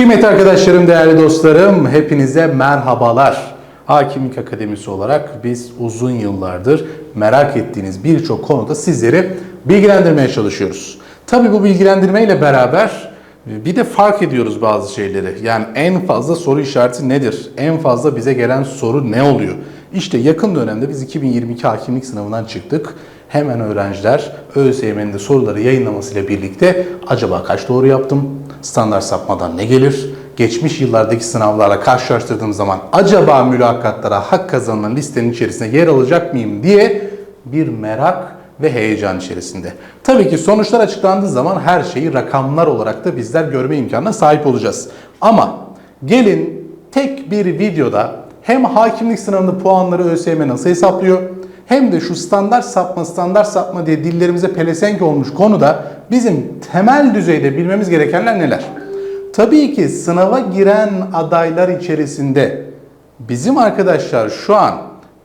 Kıymetli arkadaşlarım, değerli dostlarım, hepinize merhabalar. Hakimlik Akademisi olarak biz uzun yıllardır merak ettiğiniz birçok konuda sizleri bilgilendirmeye çalışıyoruz. Tabii bu bilgilendirmeyle beraber bir de fark ediyoruz bazı şeyleri. Yani en fazla soru işareti nedir? En fazla bize gelen soru ne oluyor? İşte yakın dönemde biz 2022 hakimlik sınavından çıktık. Hemen öğrenciler ÖSYM'nin de soruları yayınlamasıyla birlikte acaba kaç doğru yaptım? Standart sapmadan ne gelir? Geçmiş yıllardaki sınavlarla karşılaştırdığım zaman acaba mülakatlara hak kazanılan listenin içerisinde yer alacak mıyım diye bir merak ve heyecan içerisinde. Tabii ki sonuçlar açıklandığı zaman her şeyi rakamlar olarak da bizler görme imkanına sahip olacağız. Ama gelin tek bir videoda hem hakimlik sınavında puanları ÖSYM nasıl hesaplıyor hem de şu standart sapma standart sapma diye dillerimize pelesenk olmuş konuda bizim temel düzeyde bilmemiz gerekenler neler? Tabii ki sınava giren adaylar içerisinde bizim arkadaşlar şu an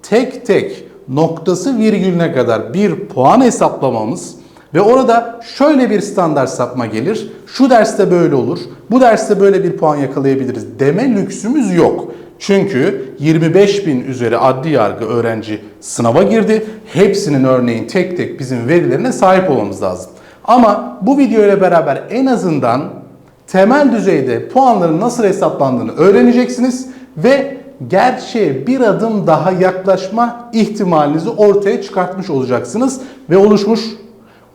tek tek noktası virgülüne kadar bir puan hesaplamamız ve orada şöyle bir standart sapma gelir. Şu derste böyle olur. Bu derste böyle bir puan yakalayabiliriz deme lüksümüz yok. Çünkü 25 bin üzeri adli yargı öğrenci sınava girdi. Hepsinin örneğin tek tek bizim verilerine sahip olmamız lazım. Ama bu video ile beraber en azından temel düzeyde puanların nasıl hesaplandığını öğreneceksiniz ve gerçeğe bir adım daha yaklaşma ihtimalinizi ortaya çıkartmış olacaksınız ve oluşmuş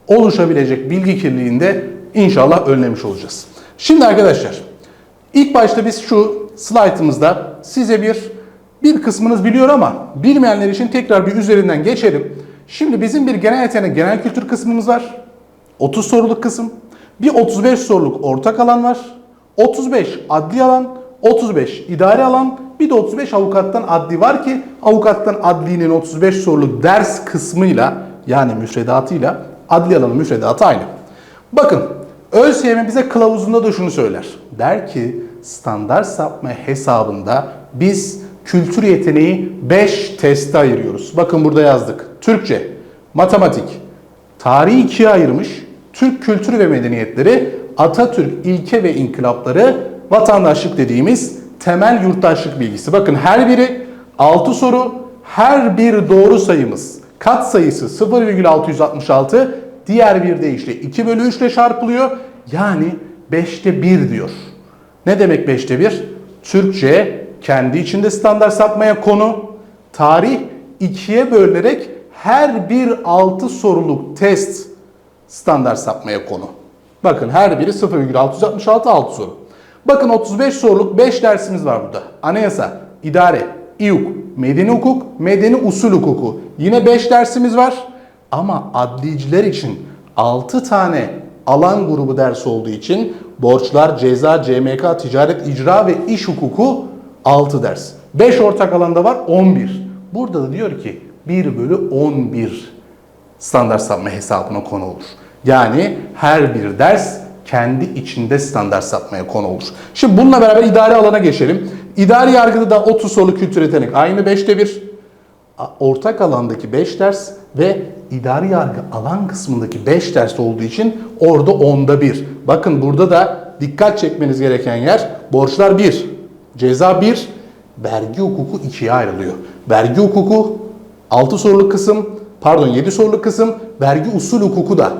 oluşabilecek bilgi kirliliğini de inşallah önlemiş olacağız. Şimdi arkadaşlar ilk başta biz şu slaytımızda size bir bir kısmınız biliyor ama bilmeyenler için tekrar bir üzerinden geçelim. Şimdi bizim bir genel yetenek, genel kültür kısmımız var. 30 soruluk kısım. Bir 35 soruluk ortak alan var. 35 adli alan, 35 idari alan, bir de 35 avukattan adli var ki avukattan adlinin 35 soruluk ders kısmıyla yani müfredatıyla adli alanın müfredatı aynı. Bakın ÖSYM bize kılavuzunda da şunu söyler. Der ki standart sapma hesabında biz kültür yeteneği 5 teste ayırıyoruz. Bakın burada yazdık. Türkçe, matematik, tarihi ikiye ayırmış. Türk kültürü ve medeniyetleri, Atatürk ilke ve inkılapları, vatandaşlık dediğimiz temel yurttaşlık bilgisi. Bakın her biri 6 soru, her bir doğru sayımız kat sayısı 0,666, diğer bir deyişle 2 bölü 3 ile çarpılıyor. Yani 5'te 1 diyor. Ne demek 5'te 1? Türkçe kendi içinde standart sapmaya konu, tarih 2'ye bölünerek her bir 6 soruluk test standart sapmaya konu. Bakın her biri 0,666 6 soru. Bakın 35 soruluk 5 dersimiz var burada. Anayasa, idare, İYUK, medeni hukuk, medeni usul hukuku. Yine 5 dersimiz var. Ama adliciler için 6 tane alan grubu dersi olduğu için borçlar, ceza, CMK, ticaret, icra ve iş hukuku 6 ders. 5 ortak alanda var 11. Burada da diyor ki 1 bölü 11 standart sapma hesabına konu olur. Yani her bir ders kendi içinde standart sapmaya konu olur. Şimdi bununla beraber idari alana geçelim. İdari yargıda da 30 sorulu kültür yetenek aynı 5'te 1. Ortak alandaki 5 ders ve idari yargı alan kısmındaki 5 ders olduğu için orada 10'da 1. Bakın burada da dikkat çekmeniz gereken yer borçlar 1, ceza 1, vergi hukuku 2'ye ayrılıyor. Vergi hukuku 6 soruluk kısım, pardon 7 soruluk kısım, vergi usul hukuku da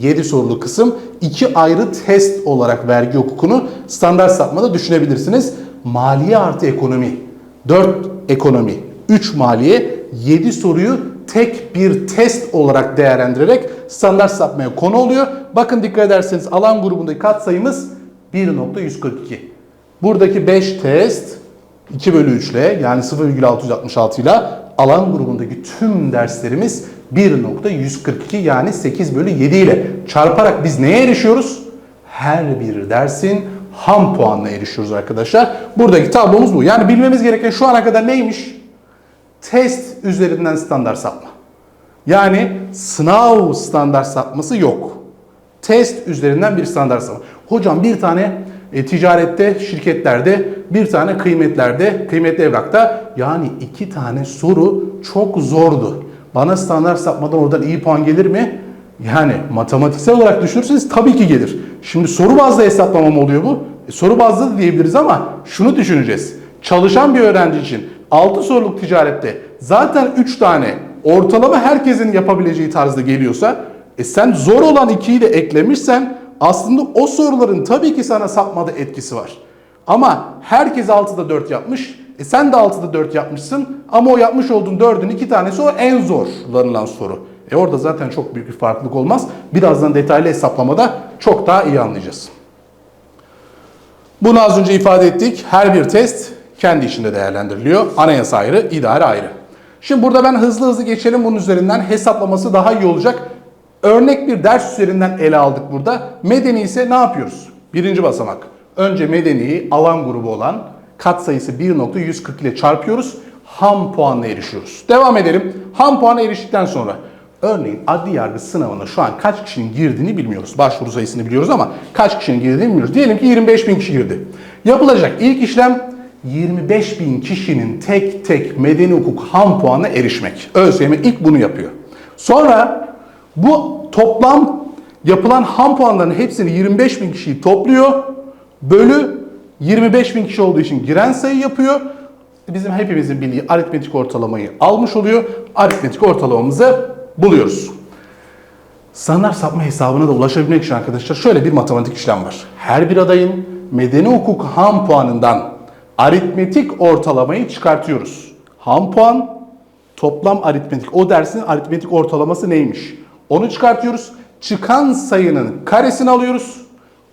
7 sorulu kısım. iki ayrı test olarak vergi hukukunu standart sapmada düşünebilirsiniz. Maliye artı ekonomi. 4 ekonomi, 3 maliye, 7 soruyu tek bir test olarak değerlendirerek standart sapmaya konu oluyor. Bakın dikkat ederseniz alan grubundaki katsayımız 1.142. Buradaki 5 test 2 bölü 3 ile yani 0,666 ile alan grubundaki tüm derslerimiz 1.142 yani 8 bölü 7 ile çarparak biz neye erişiyoruz? Her bir dersin ham puanına erişiyoruz arkadaşlar. Buradaki tablomuz bu. Yani bilmemiz gereken şu ana kadar neymiş? Test üzerinden standart sapma. Yani sınav standart sapması yok. Test üzerinden bir standart sapma. Hocam bir tane e, ticarette, şirketlerde, bir tane kıymetlerde, kıymetli evrakta yani iki tane soru çok zordu. Bana standart sapmadan oradan iyi puan gelir mi? Yani matematiksel olarak düşünürseniz tabii ki gelir. Şimdi soru bazlı hesaplama mı oluyor bu? E, soru bazlı da diyebiliriz ama şunu düşüneceğiz. Çalışan bir öğrenci için 6 soruluk ticarette zaten 3 tane ortalama herkesin yapabileceği tarzda geliyorsa e sen zor olan 2'yi de eklemişsen aslında o soruların tabii ki sana sapmada etkisi var. Ama herkes 6'da 4 yapmış. E sen de 6'da 4 yapmışsın ama o yapmış olduğun 4'ün iki tanesi o en zorlanılan soru. E orada zaten çok büyük bir farklılık olmaz. Birazdan detaylı hesaplamada çok daha iyi anlayacağız. Bunu az önce ifade ettik. Her bir test kendi içinde değerlendiriliyor. Anayasa ayrı, idare ayrı. Şimdi burada ben hızlı hızlı geçelim bunun üzerinden hesaplaması daha iyi olacak. Örnek bir ders üzerinden ele aldık burada. Medeni ise ne yapıyoruz? Birinci basamak. Önce medeniyi alan grubu olan katsayısı 1.140 ile çarpıyoruz. Ham puanla erişiyoruz. Devam edelim. Ham puana eriştikten sonra Örneğin adli yargı sınavına şu an kaç kişinin girdiğini bilmiyoruz. Başvuru sayısını biliyoruz ama kaç kişinin girdiğini bilmiyoruz. Diyelim ki 25 bin kişi girdi. Yapılacak ilk işlem 25 bin kişinin tek tek medeni hukuk ham puanına erişmek. ÖSYM ilk bunu yapıyor. Sonra bu toplam yapılan ham puanların hepsini 25 bin kişiyi topluyor. Bölü 25 bin kişi olduğu için giren sayı yapıyor. Bizim hepimizin bildiği aritmetik ortalamayı almış oluyor. Aritmetik ortalamamızı buluyoruz. Standart sapma hesabına da ulaşabilmek için arkadaşlar şöyle bir matematik işlem var. Her bir adayın medeni hukuk ham puanından aritmetik ortalamayı çıkartıyoruz. Ham puan toplam aritmetik. O dersin aritmetik ortalaması neymiş? Onu çıkartıyoruz. Çıkan sayının karesini alıyoruz.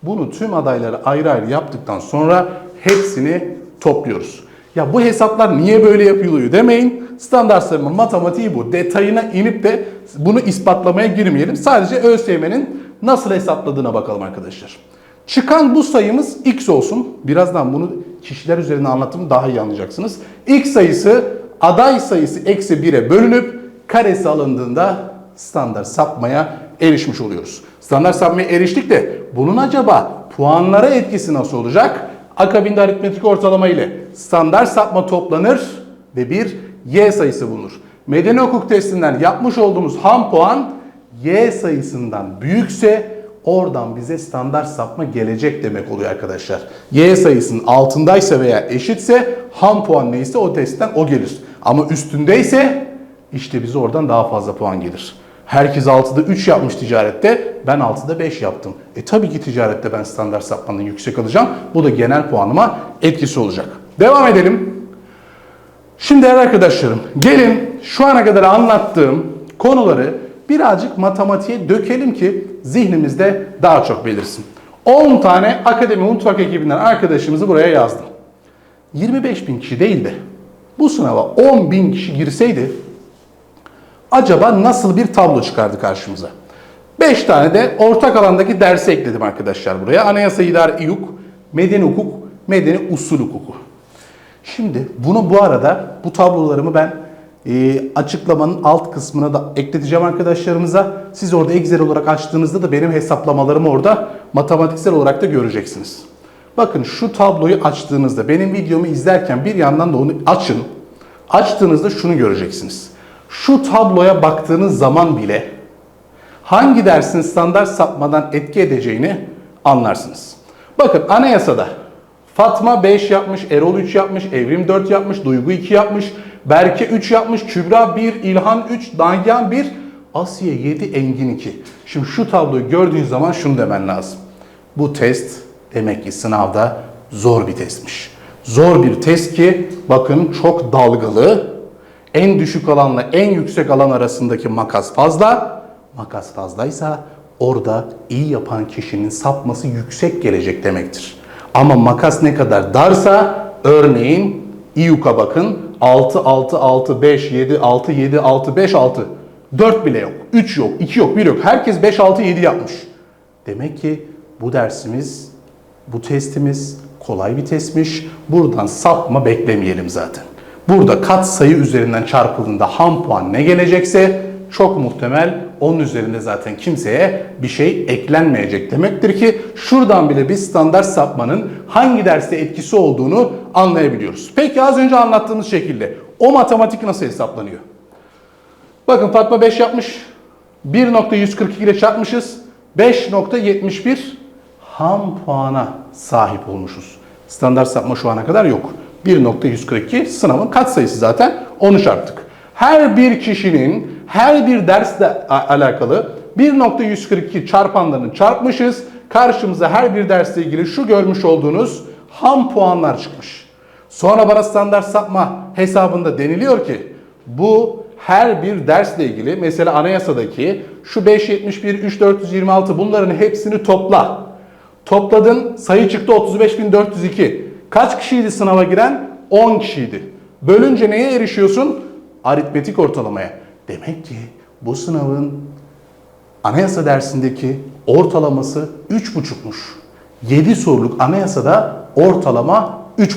Bunu tüm adaylara ayrı ayrı yaptıktan sonra hepsini topluyoruz. Ya bu hesaplar niye böyle yapılıyor demeyin. Standart sayma matematiği bu. Detayına inip de bunu ispatlamaya girmeyelim. Sadece ÖSYM'nin nasıl hesapladığına bakalım arkadaşlar. Çıkan bu sayımız x olsun. Birazdan bunu kişiler üzerine anlatımı daha iyi anlayacaksınız. X sayısı aday sayısı eksi 1'e bölünüp karesi alındığında standart sapmaya erişmiş oluyoruz. Standart sapmaya eriştik de bunun acaba puanlara etkisi nasıl olacak? Akabinde aritmetik ortalama ile standart sapma toplanır ve bir y sayısı bulunur. Medeni hukuk testinden yapmış olduğumuz ham puan y sayısından büyükse oradan bize standart sapma gelecek demek oluyor arkadaşlar. Y sayısının altındaysa veya eşitse ham puan neyse o testten o gelir. Ama üstündeyse işte bize oradan daha fazla puan gelir. Herkes 6'da 3 yapmış ticarette. Ben 6'da 5 yaptım. E tabii ki ticarette ben standart sapmanın yüksek alacağım. Bu da genel puanıma etkisi olacak. Devam edelim. Şimdi değerli arkadaşlarım gelin şu ana kadar anlattığım konuları birazcık matematiğe dökelim ki zihnimizde daha çok belirsin. 10 tane akademi mutfak ekibinden arkadaşımızı buraya yazdım. 25 bin kişi değil de bu sınava 10 bin kişi girseydi acaba nasıl bir tablo çıkardı karşımıza? 5 tane de ortak alandaki dersi ekledim arkadaşlar buraya. Anayasa İdare İYUK, Medeni Hukuk, Medeni Usul Hukuku. Şimdi bunu bu arada bu tablolarımı ben e, açıklamanın alt kısmına da ekleteceğim arkadaşlarımıza. Siz orada Excel olarak açtığınızda da benim hesaplamalarımı orada matematiksel olarak da göreceksiniz. Bakın şu tabloyu açtığınızda benim videomu izlerken bir yandan da onu açın. Açtığınızda şunu göreceksiniz. Şu tabloya baktığınız zaman bile hangi dersin standart sapmadan etki edeceğini anlarsınız. Bakın anayasada Fatma 5 yapmış, Erol 3 yapmış, Evrim 4 yapmış, Duygu 2 yapmış, Berke 3 yapmış, Kübra 1, İlhan 3, Nagihan 1, Asiye 7, Engin 2. Şimdi şu tabloyu gördüğün zaman şunu demen lazım. Bu test demek ki sınavda zor bir testmiş. Zor bir test ki bakın çok dalgalı. En düşük alanla en yüksek alan arasındaki makas fazla. Makas fazlaysa orada iyi yapan kişinin sapması yüksek gelecek demektir. Ama makas ne kadar darsa örneğin İYUK'a bakın 6, 6, 6, 5, 7, 6, 7, 6, 5, 6. 4 bile yok. 3 yok, 2 yok, 1 yok. Herkes 5, 6, 7 yapmış. Demek ki bu dersimiz, bu testimiz kolay bir testmiş. Buradan sapma beklemeyelim zaten. Burada kat sayı üzerinden çarpıldığında ham puan ne gelecekse çok muhtemel onun üzerinde zaten kimseye bir şey eklenmeyecek demektir ki şuradan bile biz standart sapmanın hangi derste etkisi olduğunu anlayabiliyoruz. Peki az önce anlattığımız şekilde o matematik nasıl hesaplanıyor? Bakın Fatma 5 yapmış. 1.142 ile çarpmışız. 5.71 ham puana sahip olmuşuz. Standart sapma şu ana kadar yok. 1.142 sınavın katsayısı zaten onu çarptık. Her bir kişinin her bir dersle alakalı 1.142 çarpanlarını çarpmışız. Karşımıza her bir dersle ilgili şu görmüş olduğunuz ham puanlar çıkmış. Sonra bana standart sapma hesabında deniliyor ki bu her bir dersle ilgili mesela anayasadaki şu 571, 3426 bunların hepsini topla. Topladın sayı çıktı 35402. Kaç kişiydi sınava giren? 10 kişiydi. Bölünce neye erişiyorsun? Aritmetik ortalamaya. Demek ki bu sınavın anayasa dersindeki ortalaması 3,5'muş. 7 soruluk anayasada ortalama 3,5.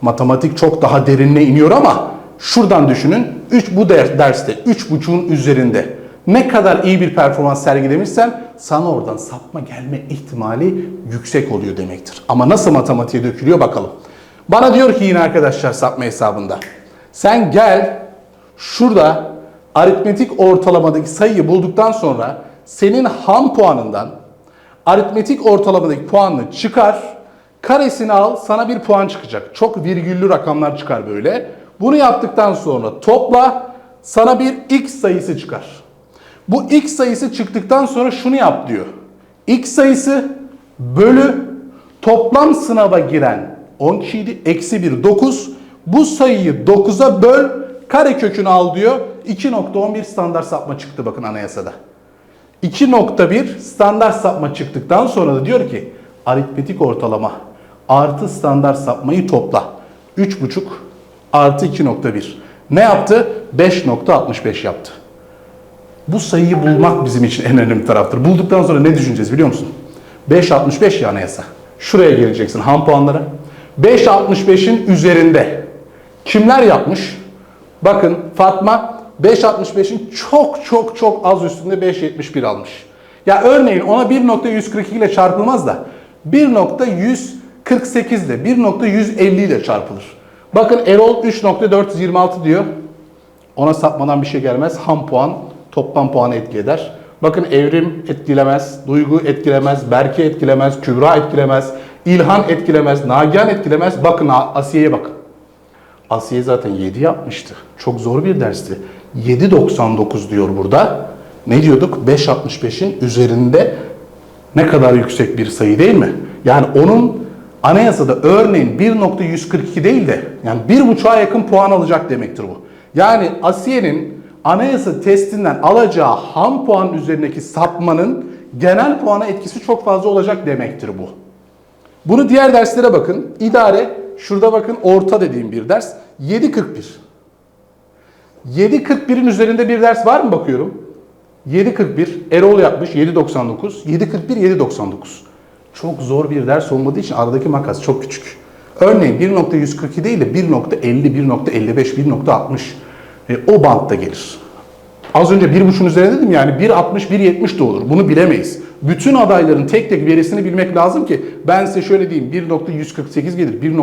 Matematik çok daha derinine iniyor ama şuradan düşünün 3 bu der- derste 3,5'un üzerinde ne kadar iyi bir performans sergilemişsen sana oradan sapma gelme ihtimali yüksek oluyor demektir. Ama nasıl matematiğe dökülüyor bakalım. Bana diyor ki yine arkadaşlar sapma hesabında. Sen gel şurada aritmetik ortalamadaki sayıyı bulduktan sonra senin ham puanından aritmetik ortalamadaki puanını çıkar, karesini al, sana bir puan çıkacak. Çok virgüllü rakamlar çıkar böyle. Bunu yaptıktan sonra topla, sana bir x sayısı çıkar. Bu x sayısı çıktıktan sonra şunu yap diyor. x sayısı bölü toplam sınava giren 10 kişiydi, eksi 1 9. Bu sayıyı 9'a böl, kare kökünü al diyor. 2.11 standart sapma çıktı bakın anayasada. 2.1 standart sapma çıktıktan sonra da diyor ki aritmetik ortalama artı standart sapmayı topla. 3.5 artı 2.1. Ne yaptı? 5.65 yaptı. Bu sayıyı bulmak bizim için en önemli taraftır. Bulduktan sonra ne düşüneceğiz biliyor musun? 5.65 ya anayasa. Şuraya geleceksin ham puanlara. 5.65'in üzerinde kimler yapmış? Bakın Fatma 5.65'in çok çok çok az üstünde 5.71 almış. Ya örneğin ona 1.142 ile çarpılmaz da 1.148 ile 1.150 ile çarpılır. Bakın Erol 3.426 diyor. Ona sapmadan bir şey gelmez. Ham puan toplam puanı etki eder. Bakın evrim etkilemez, duygu etkilemez, Berke etkilemez, Kübra etkilemez, İlhan etkilemez, Nagihan etkilemez. Bakın Asiye'ye bakın. Asiye zaten 7 yapmıştı. Çok zor bir dersti. 7.99 diyor burada. Ne diyorduk? 5.65'in üzerinde ne kadar yüksek bir sayı değil mi? Yani onun anayasada örneğin 1.142 değil de yani 1.5'a yakın puan alacak demektir bu. Yani Asiye'nin anayasa testinden alacağı ham puan üzerindeki sapmanın genel puana etkisi çok fazla olacak demektir bu. Bunu diğer derslere bakın. İdare, şurada bakın orta dediğim bir ders. 7.41. 7.41'in üzerinde bir ders var mı bakıyorum? 7.41 Erol yapmış 7.99. 7.41 7.99. Çok zor bir ders olmadığı için aradaki makas çok küçük. Örneğin 1.142 değil de 1.50, 1.55, 1.60 e, o bantta gelir. Az önce 1.5'un üzerine dedim yani 1.60, 1.70 de olur. Bunu bilemeyiz. Bütün adayların tek tek verisini bilmek lazım ki ben size şöyle diyeyim 1.148 gelir, 1.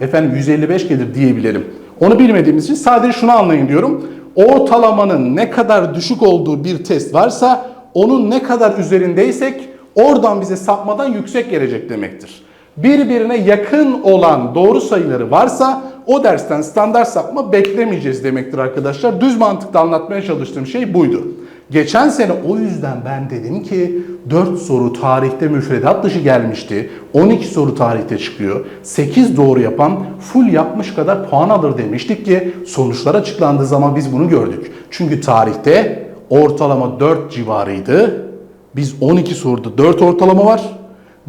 efendim 155 gelir diyebilelim. Onu bilmediğimiz için sadece şunu anlayın diyorum. Ortalamanın ne kadar düşük olduğu bir test varsa onun ne kadar üzerindeysek oradan bize sapmadan yüksek gelecek demektir. Birbirine yakın olan doğru sayıları varsa o dersten standart sapma beklemeyeceğiz demektir arkadaşlar. Düz mantıkla anlatmaya çalıştığım şey buydu. Geçen sene o yüzden ben dedim ki 4 soru tarihte müfredat dışı gelmişti. 12 soru tarihte çıkıyor. 8 doğru yapan full yapmış kadar puan alır demiştik ki sonuçlar açıklandığı zaman biz bunu gördük. Çünkü tarihte ortalama 4 civarıydı. Biz 12 soruda 4 ortalama var.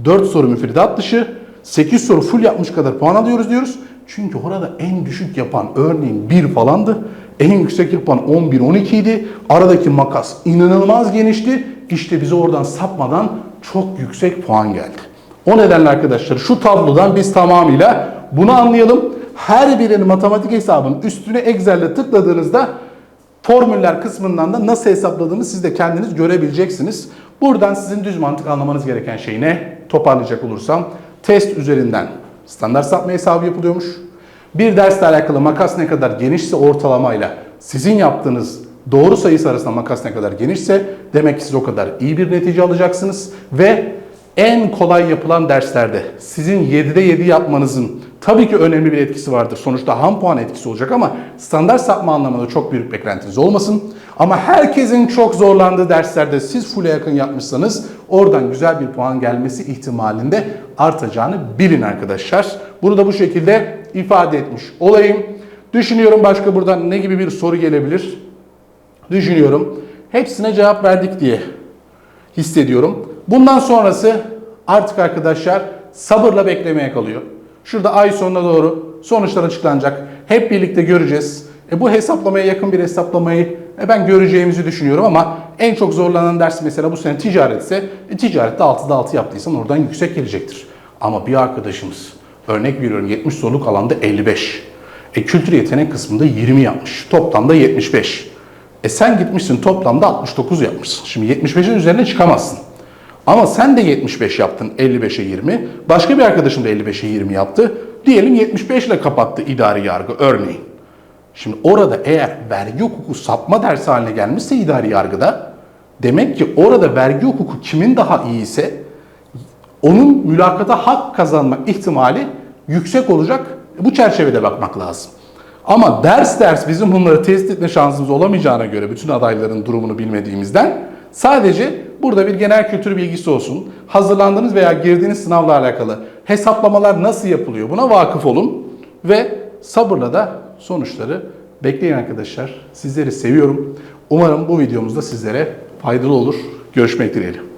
4 soru müfredat dışı. 8 soru full yapmış kadar puan alıyoruz diyoruz. Çünkü orada en düşük yapan örneğin 1 falandı. En yüksek yapan 11 12 idi. Aradaki makas inanılmaz genişti. İşte bize oradan sapmadan çok yüksek puan geldi. O nedenle arkadaşlar şu tablodan biz tamamıyla bunu anlayalım. Her birinin matematik hesabının üstüne Excel'le tıkladığınızda formüller kısmından da nasıl hesapladığını siz de kendiniz görebileceksiniz. Buradan sizin düz mantık anlamanız gereken şey ne? Toparlayacak olursam test üzerinden standart sapma hesabı yapılıyormuş. Bir dersle alakalı makas ne kadar genişse ortalamayla sizin yaptığınız Doğru sayısı arasında makas ne kadar genişse demek ki siz o kadar iyi bir netice alacaksınız ve en kolay yapılan derslerde sizin 7'de 7 yapmanızın tabii ki önemli bir etkisi vardır. Sonuçta ham puan etkisi olacak ama standart sapma anlamında çok büyük beklentiniz olmasın. Ama herkesin çok zorlandığı derslerde siz full'e yakın yapmışsanız oradan güzel bir puan gelmesi ihtimalinde artacağını bilin arkadaşlar. Bunu da bu şekilde ifade etmiş olayım. Düşünüyorum başka buradan ne gibi bir soru gelebilir? Düşünüyorum. Hepsine cevap verdik diye hissediyorum. Bundan sonrası artık arkadaşlar sabırla beklemeye kalıyor. Şurada ay sonuna doğru sonuçlar açıklanacak. Hep birlikte göreceğiz. E bu hesaplamaya yakın bir hesaplamayı e ben göreceğimizi düşünüyorum ama en çok zorlanan ders mesela bu sene ticaretse e ticarette 6'da 6 yaptıysan oradan yüksek gelecektir. Ama bir arkadaşımız örnek veriyorum 70 soruluk alanda 55. E kültür yetenek kısmında 20 yapmış. Toplamda 75. E sen gitmişsin toplamda 69 yapmışsın. Şimdi 75'in üzerine çıkamazsın. Ama sen de 75 yaptın 55'e 20. Başka bir arkadaşım da 55'e 20 yaptı. Diyelim 75 ile kapattı idari yargı örneğin. Şimdi orada eğer vergi hukuku sapma dersi haline gelmişse idari yargıda demek ki orada vergi hukuku kimin daha iyi ise onun mülakata hak kazanma ihtimali yüksek olacak. Bu çerçevede bakmak lazım. Ama ders ders bizim bunları test etme şansımız olamayacağına göre bütün adayların durumunu bilmediğimizden sadece burada bir genel kültür bilgisi olsun. Hazırlandığınız veya girdiğiniz sınavla alakalı hesaplamalar nasıl yapılıyor buna vakıf olun ve sabırla da sonuçları bekleyin arkadaşlar. Sizleri seviyorum. Umarım bu videomuz da sizlere faydalı olur. Görüşmek dileğiyle.